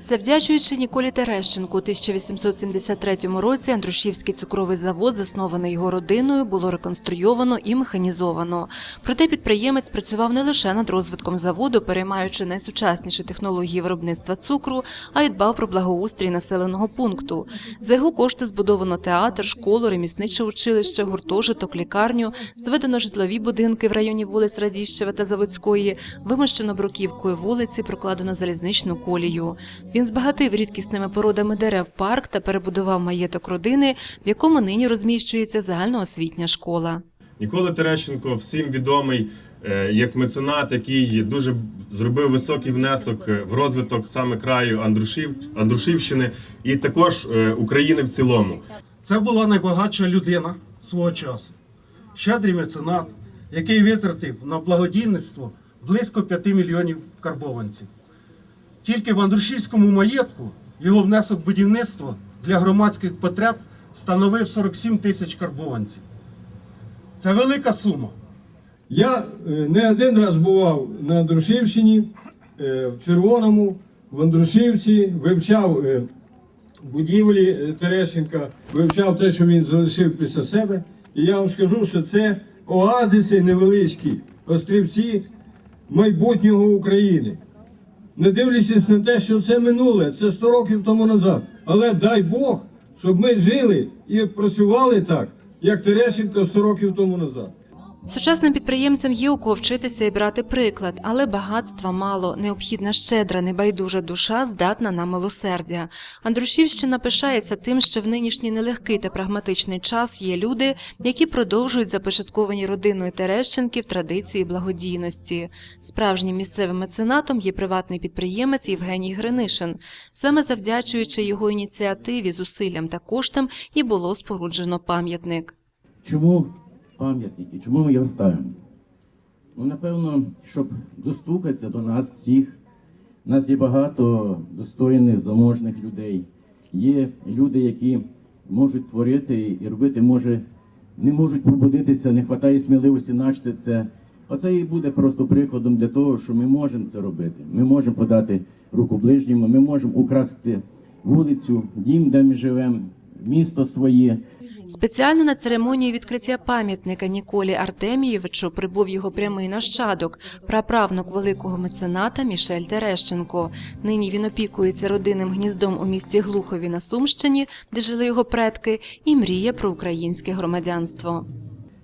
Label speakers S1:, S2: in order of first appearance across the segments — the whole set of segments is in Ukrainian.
S1: Завдячуючи Ніколі Терещенку, у 1873 році Андрушівський цукровий завод, заснований його родиною, було реконструйовано і механізовано. Проте підприємець працював не лише над розвитком заводу, переймаючи найсучасніші технології виробництва цукру, а й дбав про благоустрій населеного пункту. За його кошти збудовано театр, школу, ремісниче училище, гуртожиток, лікарню, зведено житлові будинки в районі вулиць Радіщева та Заводської, вимощено бруківкою вулиці, прокладено залізничну колію. Він збагатив рідкісними породами дерев парк та перебудував маєток родини, в якому нині розміщується загальноосвітня школа.
S2: Нікола Терещенко всім відомий е, як меценат, який дуже зробив високий внесок е, в розвиток саме краю Андрушів, Андрушівщини і також е, України в цілому.
S3: Це була найбагатша людина свого часу. Щедрий меценат, який витратив на благодійництво близько 5 мільйонів карбованців. Тільки в Андрушівському маєтку його внесок в будівництво для громадських потреб становив 47 тисяч карбованців. Це велика сума.
S4: Я е, не один раз бував на Андрушівщині, е, в Червоному, в Андрушівці, вивчав е, будівлі Терещенка, вивчав те, що він залишив після себе. І я вам скажу, що це оазиси невеличкі, острівці майбутнього України. Не дивлячись на те, що це минуле, це 100 років тому назад. Але дай Бог, щоб ми жили і працювали так, як Терещенко 100 років тому назад.
S1: Сучасним підприємцям є у кого вчитися і брати приклад, але багатства мало. Необхідна щедра, небайдужа душа, здатна на милосердя. Андрушівщина пишається тим, що в нинішній нелегкий та прагматичний час є люди, які продовжують започатковані родиною Терещенків традиції благодійності. Справжнім місцевим меценатом є приватний підприємець Євгеній Гринишин. Саме завдячуючи його ініціативі, зусиллям та коштам, і було споруджено пам'ятник.
S5: Чому пам'ятники? Чому ми його ставимо? Ну, напевно, щоб достукатися до нас всіх. У нас є багато достойних, заможних людей. Є люди, які можуть творити і робити, може, не можуть пробудитися, не вистачає сміливості начати це. Оце і буде просто прикладом для того, що ми можемо це робити. Ми можемо подати руку ближньому, ми можемо украсити вулицю, дім, де ми живемо, місто своє.
S1: Спеціально на церемонію відкриття пам'ятника Ніколі Артемійовичу прибув його прямий нащадок, праправнук великого мецената Мішель Терещенко. Нині він опікується родинним гніздом у місті Глухові на Сумщині, де жили його предки, і мріє про українське громадянство.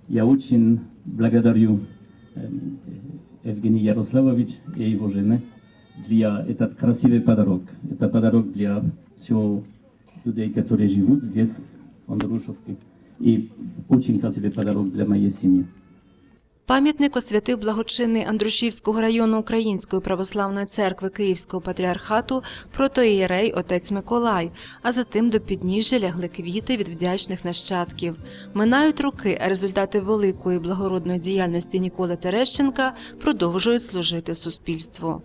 S6: Я очень благодарю эм, Евгений Ярославович и его жены для этот красивый подарок. Это подарок для всех людей, которые живут здесь, в Андрушевке. И очень красивый подарок для моей семьи.
S1: Пам'ятник освятив благочинний Андрушівського району Української православної церкви Київського патріархату протоієрей отець Миколай, а за тим до підніжжя лягли квіти від вдячних нащадків. Минають роки, а результати великої благородної діяльності Ніколи Терещенка продовжують служити суспільству.